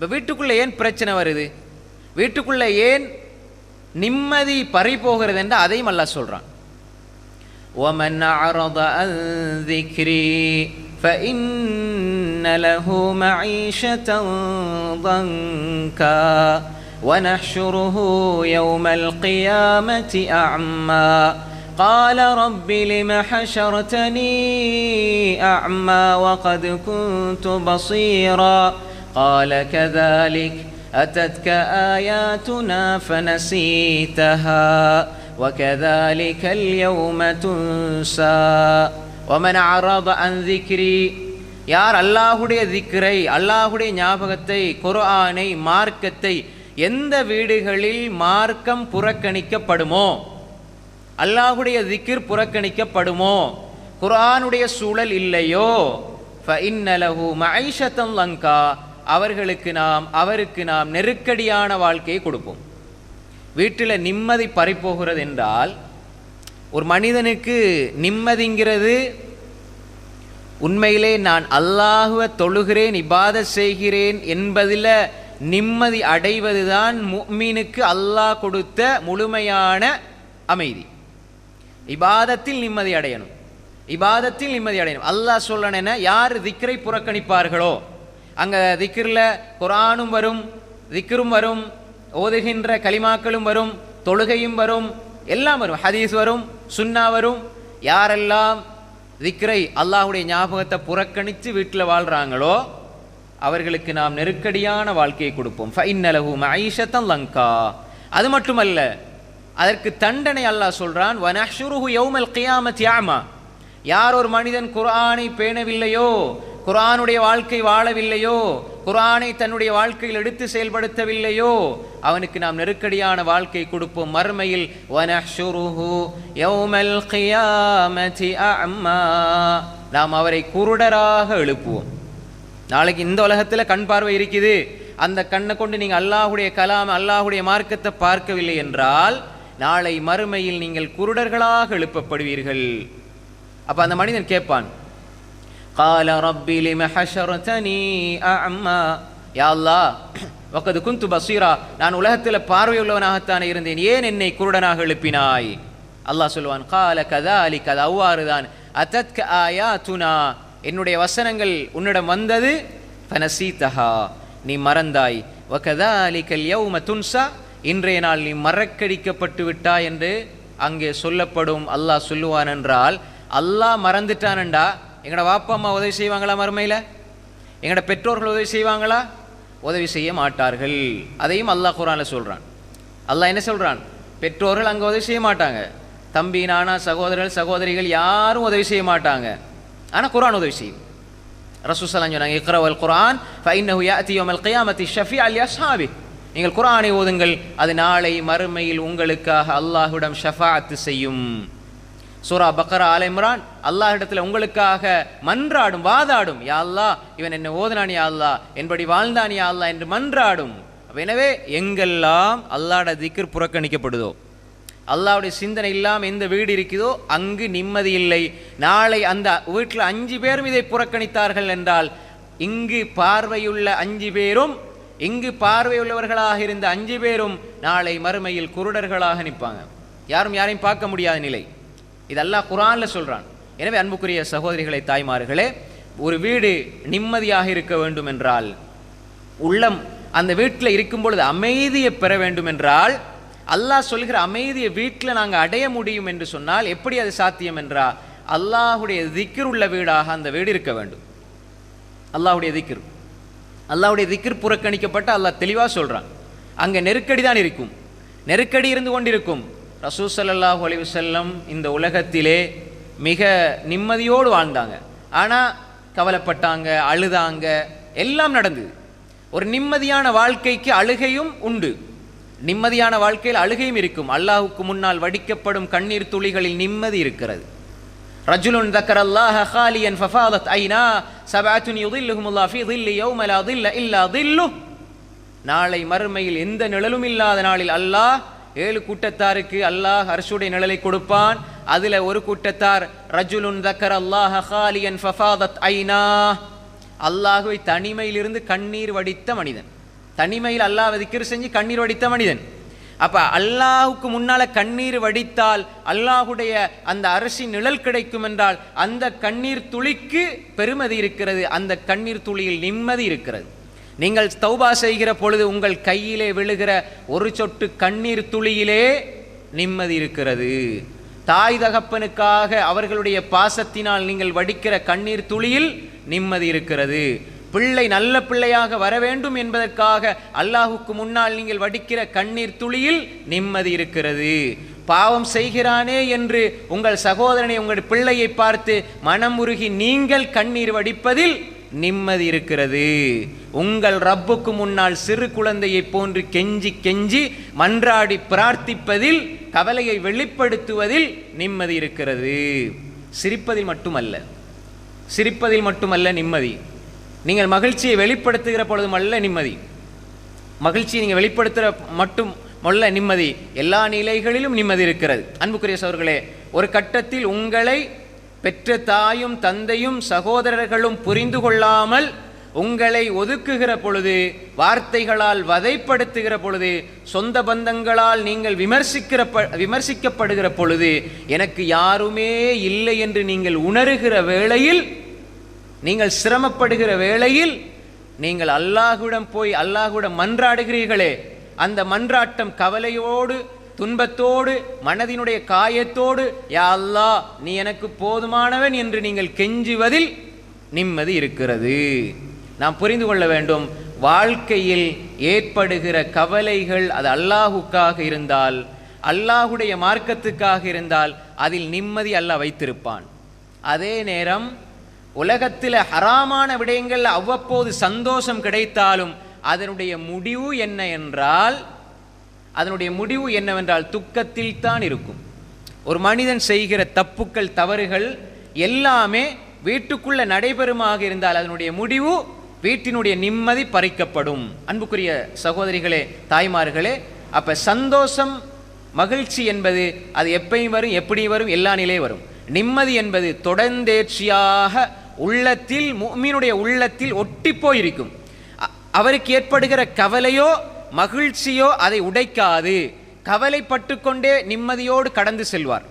இப்போ வீட்டுக்குள்ளே ஏன் பிரச்சனை வருது வீட்டுக்குள்ளே ஏன் நிம்மதி பறி போகிறது என்று அதையும் அல்லாஹ் சொல்கிறான் ومن أعرض عن ذكري فإن له معيشة ضنكا ونحشره يوم القيامة أعمى قال رب لم حشرتني أعمى وقد كنت بصيرا قال كذلك أتتك آياتنا فنسيتها وكذلك اليوم تنسى ومن أعرض عن ذكري யார் அல்லாஹுடைய திக்ரை அல்லாஹுடைய ஞாபகத்தை குர்ஆனை மார்க்கத்தை எந்த வீடுகளில் மார்க்கம் புறக்கணிக்கப்படுமோ அல்லாஹுடைய திக்ர் புறக்கணிக்கப்படுமோ குர்ஆனுடைய சூழல் இல்லையோ ஃபஇன்னலஹு மஐஷத்தன் லங்கா அவர்களுக்கு நாம் அவருக்கு நாம் நெருக்கடியான வாழ்க்கையை கொடுப்போம். வீட்டில் நிம்மதி பறிப்போகிறது என்றால் ஒரு மனிதனுக்கு நிம்மதிங்கிறது உண்மையிலே நான் அல்லாஹுவ தொழுகிறேன் இபாத செய்கிறேன் என்பதில் நிம்மதி அடைவதுதான் முமீனுக்கு அல்லாஹ் கொடுத்த முழுமையான அமைதி. இபாதத்தில் நிம்மதி அடையணும். இபாதத்தில் நிம்மதி அடையணும். அல்லாஹ் சொல்லணும்னா யார் திக்ரை புறக்கணிப்பார்களோ அங்கே திக்ரில் குரானும் வரும் திக்ரும் வரும் ஓதுகின்ற கலிமாக்களும் வரும் தொழுகையும் வரும் எல்லாம் வரும். ஹதீஸ் வரும் சுன்னா வரும். யாரெல்லாம் திக்ரை அல்லாஹுடைய ஞாபகத்தை புறக்கணித்து வீட்டில் வாழ்கிறாங்களோ அவர்களுக்கு நாம் நெருக்கடியான வாழ்க்கையை கொடுப்போம். ஃபைன்னலஹு மஐஷத்தன் லங்கா. அது மட்டுமல்ல அதற்கு தண்டனை அல்லாஹ் சொல்கிறான் வனஷுருஹு யௌமல் கியாமத் யாமா யார் ஒரு மனிதன் குரானை பேணவில்லையோ குரானுடைய வாழ்க்கை வாழவில்லையோ? குரானை தன்னுடைய வாழ்க்கையில் எடுத்து செயல்படுத்தவில்லையோ? அவனுக்கு நாம் நெருக்கடியான வாழ்க்கை கொடுப்போம் மறுமையில் அம்மா நாம் அவரை குருடராக எழுப்புவோம். நாளைக்கு இந்த உலகத்தில் கண் பார்வை இருக்குது. அந்த கண்ணை கொண்டு நீங்கள் அல்லாஹுடைய கலாம் அல்லாஹுடைய மார்க்கத்தை பார்க்கவில்லை என்றால் நாளை மறுமையில் நீங்கள் குருடர்களாக எழுப்பப்படுவீர்கள். அப்போ அந்த மனிதன் கேட்பான் கால ரப்பி லிம ஹஷரதனி அம்மா யா அல்லாஹ் வக்கது குந்து பசீரா நான் உலகத்தில் பார்வையுள்ளவனாகத்தானே இருந்தேன். ஏன் என்னை குருடனாக எழுப்பினாய்? அல்லாஹ் சொல்லுவான் கால கதா அலி கதா அவ்வாறு தான் அதத் ஆயா துனா என்னுடைய வசனங்கள் உன்னிடம் வந்தது பனசீதஹா நீ மறந்தாய். வக்கதா அலி கல்யௌம துன்சா. இன்றைய நாள் நீ மறக்கடிக்கப்பட்டு விட்டாய் என்று அங்கே சொல்லப்படும். அல்லாஹ் சொல்லுவான் என்றால் அல்லாஹ் மறந்துட்டானண்டா. எங்களோட வாப்பா அம்மா உதவி செய்வாங்களா மறுமையில்? எங்களோட பெற்றோர்கள் உதவி செய்வாங்களா? உதவி செய்ய மாட்டார்கள். அதையும் அல்லாஹ் குரானில் சொல்கிறான் அல்லாஹ் என்ன சொல்கிறான் பெற்றோர்கள் அங்கே உதவி செய்ய மாட்டாங்க. தம்பி நானா சகோதரர்கள் சகோதரிகள் யாரும் உதவி செய்ய மாட்டாங்க. ஆனால் குரான் உதவி செய்யும். ரசூசலாம் சொன்னாங்க இக்ரவல் குரான் ஃபைன்னஹு யாத்தி யௌமல் ஷஃபி அல் யஸ்ஹாபி. நீங்கள் குரானை ஓதுங்கள் அது நாளை மறுமையில் உங்களுக்காக அல்லாஹ்விடம் ஷஃபாத்து செய்யும். சூரா பக்கரா ஆல இம்ரான் அல்லாஹ் இடத்துல உங்களுக்காக மன்றாடும் வாதாடும் யா அல்லாஹ் இவன் என்ன ஓதுனான் யா என்படி வாழ்ந்தான் யா என்று மன்றாடும். எனவே எங்கெல்லாம் அல்லாட திக்ர் புறக்கணிக்கப்படுதோ அல்லாவுடைய சிந்தனை இல்லாமல் எந்த வீடு இருக்குதோ அங்கு நிம்மதி இல்லை. நாளை அந்த வீட்டில் அஞ்சு பேரும் இதை புறக்கணித்தார்கள் என்றால் இங்கு பார்வையுள்ள அஞ்சு பேரும் இங்கு பார்வையுள்ளவர்களாக இருந்த அஞ்சு பேரும் நாளை மறுமையில் குருடர்களாக நிற்பாங்க. யாரும் யாரையும் பார்க்க முடியாத நிலை. இதெல்லாம் குரானில் சொல்கிறான் எனவே அன்புக்குரிய சகோதரிகளை தாய்மார்களே ஒரு வீடு நிம்மதியாக இருக்க வேண்டும் என்றால் உள்ளம் அந்த வீட்டில் இருக்கும் பொழுது அமைதியை பெற வேண்டும் என்றால் அல்லாஹ் சொல்கிற அமைதியை வீட்டில் நாங்கள் அடைய முடியும் என்று சொன்னால் எப்படி அது சாத்தியம் என்றால் அல்லாஹுடைய திக்கிர் உள்ள வீடாக அந்த வீடு இருக்க வேண்டும். அல்லாஹுடைய திக்கிர் அல்லாஹுடைய திக்கிர் புறக்கணிக்கப்பட்ட அல்லாஹ் தெளிவாக சொல்கிறான் அங்கே நெருக்கடி தான் இருக்கும். நெருக்கடி இருந்து கொண்டிருக்கும். ரசூசல் அல்லாஹ் அலைஹி இந்த உலகத்திலே மிக நிம்மதியோடு வாழ்ந்தாங்க. ஆனால் கவலைப்பட்டாங்க அழுதாங்க எல்லாம் நடந்தது. ஒரு நிம்மதியான வாழ்க்கைக்கு அழுகையும் உண்டு. நிம்மதியான வாழ்க்கையில் அழுகையும் இருக்கும். அல்லாஹுக்கு முன்னால் வடிக்கப்படும் கண்ணீர் துளிகளில் நிம்மதி இருக்கிறது. ரஜுலுன் தக்கர் அல்லாஹ் ஹாலியன் ஃபஃபாதத் ஐனா சபாத்துன் யுதில்லுஹுமுல்லா ஃபி தில்லி யௌமலா தில்ல இல்லா தில்லு. நாளை மறுமையில் எந்த நிழலும் இல்லாத நாளில் அல்லாஹ் ஏழு கூட்டத்தாருக்கு அல்லாஹ் அரசுடைய நிழலை கொடுப்பான். அதுல ஒரு கூட்டத்தார் ரஜுலுன் தக்கர் அல்லாஹ் ஹாலியன் ஃபஃபாதத் ஐனா. அல்லாஹுவை தனிமையிலிருந்து கண்ணீர் வடித்த மனிதன். தனிமையில் அல்லாஹ் திக்கிற செஞ்சு கண்ணீர் வடித்த மனிதன். அப்போ அல்லாஹுக்கு முன்னால் கண்ணீர் வடித்தால் அல்லாஹுடைய அந்த அரசி நிழல் கிடைக்கும் என்றால் அந்த கண்ணீர் துளிக்கு பெருமதி இருக்கிறது அந்த கண்ணீர் துளியில் நிம்மதி இருக்கிறது. நீங்கள் தௌபா செய்கிற பொழுது உங்கள் கையிலே விழுகிற ஒரு சொட்டு கண்ணீர் துளியிலே நிம்மதி இருக்கிறது. தாய் தகப்பனுக்காக அவர்களுடைய பாசத்தினால் நீங்கள் வடிக்கிற கண்ணீர் துளியில் நிம்மதி இருக்கிறது. பிள்ளை நல்ல பிள்ளையாக வர வேண்டும் என்பதற்காக அல்லாஹுக்கு முன்னால் நீங்கள் வடிக்கிற கண்ணீர் துளியில் நிம்மதி இருக்கிறது. பாவம் செய்கிறானே என்று உங்கள் சகோதரனை உங்கள் பிள்ளையை பார்த்து மனம் உருகி நீங்கள் கண்ணீர் வடிப்பதில் நிம்மதி இருக்கிறது. உங்கள் ரப்புக்கு முன்னால் சிறு குழந்தையைப் போன்று கெஞ்சி கெஞ்சி மன்றாடி பிரார்த்திப்பதில் கவலையை வெளிப்படுத்துவதில் நிம்மதி இருக்கிறது. சிரிப்பதில் மட்டுமல்ல. சிரிப்பதில் மட்டுமல்ல நிம்மதி. நீங்கள் மகிழ்ச்சியை வெளிப்படுத்துகிற பொழுதுமல்ல நிம்மதி. மகிழ்ச்சியை நீங்கள் வெளிப்படுத்துகிற மட்டும் மொல்ல நிம்மதி. எல்லா நிலைகளிலும் நிம்மதி இருக்கிறது. அன்புக்குரிய சோர்களே ஒரு கட்டத்தில் உங்களை பெற்ற தாயும் தந்தையும் சகோதரர்களும் புரிந்து கொள்ளாமல் உங்களை ஒதுக்குகிற பொழுது வார்த்தைகளால் வதைப்படுத்துகிற பொழுது சொந்த பந்தங்களால் நீங்கள் விமர்சிக்கிற ப- விமர்சிக்கப்படுகிற பொழுது எனக்கு யாருமே இல்லை என்று நீங்கள் உணருகிற வேளையில் நீங்கள் சிரமப்படுகிற வேளையில் நீங்கள் அல்லாஹ்விடம் போய் அல்லாஹுடன் மன்றாடுகிறீர்களே அந்த மன்றாட்டம் கவலையோடு துன்பத்தோடு மனதினுடைய காயத்தோடு யா அல்லாஹ் நீ எனக்கு போதுமானவன் என்று நீங்கள் கெஞ்சுவதில் நிம்மதி இருக்கிறது. நாம் புரிந்து கொள்ள வேண்டும் வாழ்க்கையில் ஏற்படுகிற கவலைகள் அது அல்லாஹுக்காக இருந்தால் அல்லாஹுடைய மார்க்கத்துக்காக இருந்தால் அதில் நிம்மதி அல்லாஹ் வைத்திருப்பான். அதே நேரம் உலகத்தில் ஹராமான விடயங்கள் அவ்வப்போது சந்தோஷம் கிடைத்தாலும் அதனுடைய முடிவு என்ன என்றால் அதனுடைய முடிவு என்னவென்றால் துக்கத்தில் தான் இருக்கும். ஒரு மனிதன் செய்கிற தப்புக்கள் தவறுகள் எல்லாமே வீட்டுக்குள்ள நடைபெறுமாக இருந்தால் அதனுடைய முடிவு வீட்டினுடைய நிம்மதி பறிக்கப்படும். அன்புக்குரிய சகோதரிகளே தாய்மார்களே அப்ப சந்தோஷம் மகிழ்ச்சி என்பது அது எப்பயும் வரும் எப்படி வரும்? எல்லா நிலையும் வரும். நிம்மதி என்பது தொடர்ந்தேர்ச்சியாக உள்ளத்தில் மீனுடைய உள்ளத்தில் ஒட்டி போயிருக்கும். அவருக்கு ஏற்படுகிற கவலையோ மகிழ்ச்சியோ அதை உடைக்காது. கவலைப்பட்டு கொண்டே நிம்மதியோடு கடந்து செல்வார்.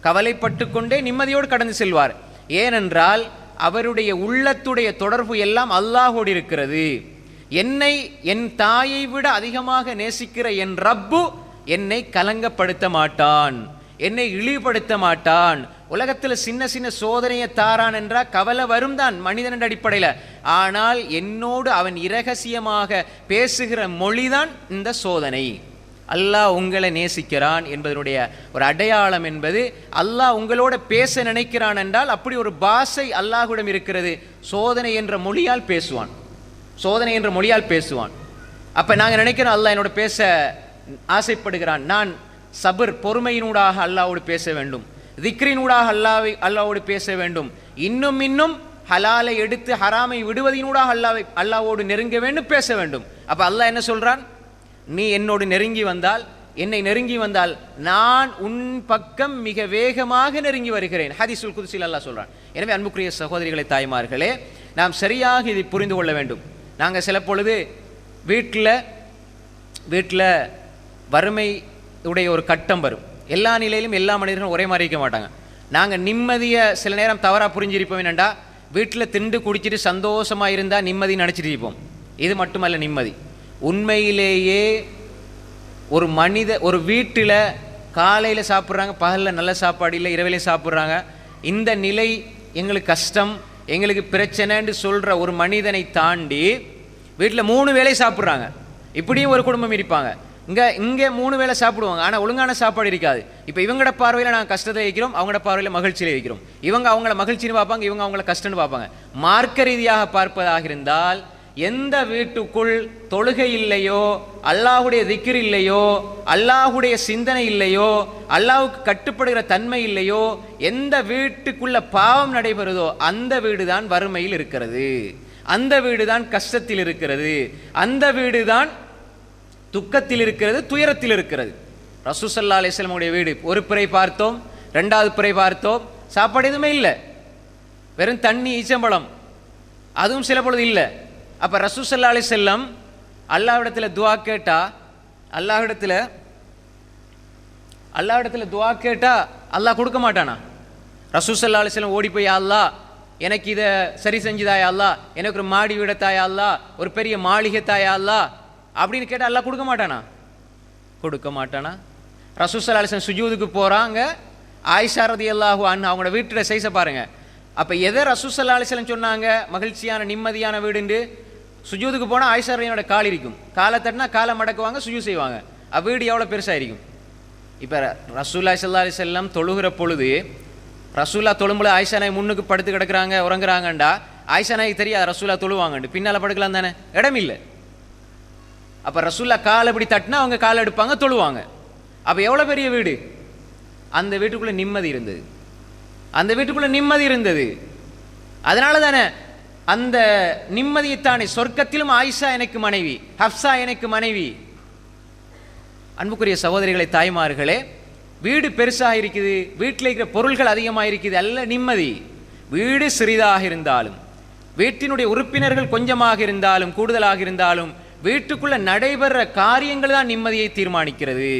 கவலைப்பட்டு கொண்டே நிம்மதியோடு கடந்து செல்வார். ஏனென்றால் அவருடைய உள்ளத்துடைய தொடர்பு எல்லாம் அல்லாஹோடு இருக்கிறது. என்னை என் தாயை விட அதிகமாக நேசிக்கிற என் ரப்பு என்னை கலங்கப்படுத்த மாட்டான். என்னை இழிவுபடுத்த மாட்டான். உலகத்தில் சின்ன சின்ன சோதனையை தாரான் என்றால் கவலை வரும் தான் மனிதன் அடிப்படையில். ஆனால் என்னோடு அவன் இரகசியமாக பேசுகிற மொழிதான் இந்த சோதனை. அல்லாஹ் உங்களை நேசிக்கிறான் என்பதனுடைய ஒரு அடையாளம் என்பது அல்லாஹ் உங்களோட பேச நினைக்கிறான் என்றால் அப்படி ஒரு பாஷை அல்லாஹுடம் இருக்கிறது. சோதனை என்ற மொழியால் பேசுவான். சோதனை என்ற மொழியால் பேசுவான். அப்போ நாங்கள் நினைக்கிறோம் அல்லாஹ் என்னோட பேச ஆசைப்படுகிறான். நான் சபர் பொறுமையினூடாக அல்லாவோடு பேச வேண்டும். திக்ரினூடாக அல்லாவை அல்லாவோடு பேச வேண்டும். இன்னும் இன்னும் ஹலாலை எடுத்து ஹராமை விடுவதினூடாக அல்லாவை அல்லாவோடு நெருங்க வேண்டும் பேச வேண்டும். அப்போ அல்லாஹ் என்ன சொல்கிறான் நீ என்னோடு நெருங்கி வந்தால் என்னை நெருங்கி வந்தால் நான் உன் பக்கம் மிக வேகமாக நெருங்கி வருகிறேன். ஹதீஸுல் குதிசில் அல்லாஹ் சொல்கிறான் எனவே அன்புக்குரிய சகோதரிகளை தாய்மார்களே நாம் சரியாக இதை புரிந்து கொள்ள வேண்டும். நாங்கள் சில பொழுது வீட்டில் வீட்டில் வறுமை உடைய ஒரு கட்டம் வரும். எல்லா நிலையிலும் எல்லா மனிதர்களும் ஒரே மாதிரி இருக்க மாட்டாங்க. நாங்கள் நிம்மதியை சில நேரம் தவறாக புரிஞ்சிருப்போம் என்னண்டா? வீட்டில் திண்டு குடிச்சிட்டு சந்தோஷமாக இருந்தால் நிம்மதி நினச்சிட்டு இருப்போம். இது மட்டுமல்ல நிம்மதி. உண்மையிலேயே ஒரு மனித ஒரு வீட்டில் காலையில் சாப்பிட்றாங்க பகலில் நல்ல சாப்பாடு இல்லை இரவிலையும் சாப்பிட்றாங்க. இந்த நிலை எங்களுக்கு கஷ்டம் எங்களுக்கு பிரச்சனைன்னு சொல்கிற ஒரு மனிதனை தாண்டி வீட்டில் மூணு வேளை சாப்பிட்றாங்க. இப்படியும் ஒரு குடும்பம் இருப்பாங்க. இங்கே இங்கே மூணு வேளை சாப்பிடுவாங்க. ஆனால் ஒழுங்கான சாப்பாடு இருக்காது. இப்போ இவங்களோட பார்வையில் நாங்கள் கஷ்டத்தை வைக்கிறோம் அவங்களோட பார்வையில் மகிழ்ச்சியில் வைக்கிறோம் இவங்க அவங்கள மகிழ்ச்சின்னு பார்ப்பாங்க இவங்க அவங்கள கஷ்டம்னு பார்ப்பாங்க. மார்க்க ரீதியாக பார்ப்பதாக இருந்தால் எந்த வீட்டுக்குள் தொழுகை இல்லையோ அல்லாஹுடைய திக்கிர் இல்லையோ அல்லாஹுடைய சிந்தனை இல்லையோ அல்லாஹுக்கு கட்டுப்படுகிற தன்மை இல்லையோ எந்த வீட்டுக்குள்ள பாவம் நடைபெறுதோ அந்த வீடு தான் வறுமையில் இருக்கிறது. அந்த வீடு தான் கஷ்டத்தில் இருக்கிறது. அந்த வீடு தான் துக்கத்தில் இருக்கிறது துயரத்தில் இருக்கிறது. ரசூசல்லா அலிஸ்லமுடைய வீடு. ஒரு பிறை பார்த்தோம் ரெண்டாவது பிறை பார்த்தோம் சாப்பாடு எதுவுமே இல்லை. வெறும் தண்ணி ஈச்சம்பழம். அதுவும் சில பொழுது இல்லை. அப்போ ரசூசல்லா அலி செல்லம் அல்லாவிடத்தில் துவா கேட்டா அல்லாவிடத்தில் அல்லாவிடத்தில் துவா கேட்டா அல்லாஹ் கொடுக்க மாட்டானா? ரசூசல்லா அலிஸ்லாம் ஓடி போய் அல்லா எனக்கு இதை சரி செஞ்சுதாயா அல்லா எனக்கு ஒரு மாடி வீட தாயா அல்லா ஒரு பெரிய மாளிகை தாயா அல்லா அப்படின்னு கேட்டால் எல்லாம் கொடுக்க மாட்டானா? கொடுக்க மாட்டானா? ரசூசல் அலிசன் சுஜூதுக்கு போகிறாங்க ஆயிஷாரதி ரதி அல்லாஹு அவங்களோட வீட்டில் செய்ச பாருங்கள் அப்போ எதை ரசூசல்லா அலிஸ்லாம் சொன்னாங்க? மகிழ்ச்சியான நிம்மதியான வீடுண்டு. சுஜூதுக்கு போனால் ஆயிஷாரதியோட கால் இருக்கும் காலை தட்டினா காலை மடக்குவாங்க சுஜூ செய்வாங்க. அப்ப வீடு எவ்வளோ பெருசாக இருக்கும் இப்போ ரசூல்லா சல்லா அலி செல்லம் தொழுகிற பொழுது ரசூல்லா தொழும்புல ஆயிஷா நாய் முன்னுக்கு படுத்து கிடக்குறாங்க உறங்குறாங்கண்டா. ஆயிஷா நாய்க்கு தெரியாது ரசூல்லா தொழுவாங்கண்டு. பின்னால் படுக்கலாம் தானே? இடம் இல்லை அப்போ ரசூல்லா கால் இப்படி தட்டினா அவங்க கால் எடுப்பாங்க தொழுவாங்க. அப்போ எவ்வளோ பெரிய வீடு? அந்த வீட்டுக்குள்ளே நிம்மதி இருந்தது. அந்த வீட்டுக்குள்ளே நிம்மதி இருந்தது. அதனால தானே அந்த நிம்மதியைத்தானே சொர்க்கத்திலும் ஆயிஷா எனக்கு மனைவி ஹப்சா எனக்கு மனைவி. அன்புக்குரிய சகோதரிகளை தாய்மார்களே வீடு பெருசாக இருக்குது வீட்டில் இருக்கிற பொருள்கள் அதிகமாக இருக்குது அல்ல நிம்மதி. வீடு சிறிதாக இருந்தாலும் வீட்டினுடைய உறுப்பினர்கள் கொஞ்சமாக இருந்தாலும் கூடுதலாக இருந்தாலும் வீட்டுக்குள்ளே நடைபெற காரியங்கள் தான் நிம்மதியை தீர்மானிக்கிறது.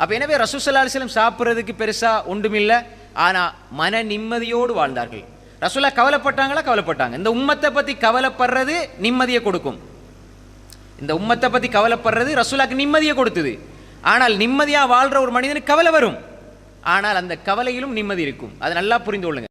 அப்போ எனவே ரசூசல்லா அலிஸ்லம் சாப்பிட்றதுக்கு பெருசாக ஒன்றுமில்லை. ஆனால் மன நிம்மதியோடு வாழ்ந்தார்கள். ரசூலா கவலைப்பட்டாங்களா? கவலைப்பட்டாங்க. இந்த உம்மத்தை பற்றி கவலைப்படுறது நிம்மதியை கொடுக்கும். இந்த உம்மத்தை பற்றி கவலைப்படுறது ரசூலாக்கு நிம்மதியை கொடுத்தது. ஆனால் நிம்மதியாக வாழ்கிற ஒரு மனிதனுக்கு கவலை வரும். ஆனால் அந்த கவலையிலும் நிம்மதி இருக்கும். அதை நல்லா புரிந்து கொள்ளுங்க.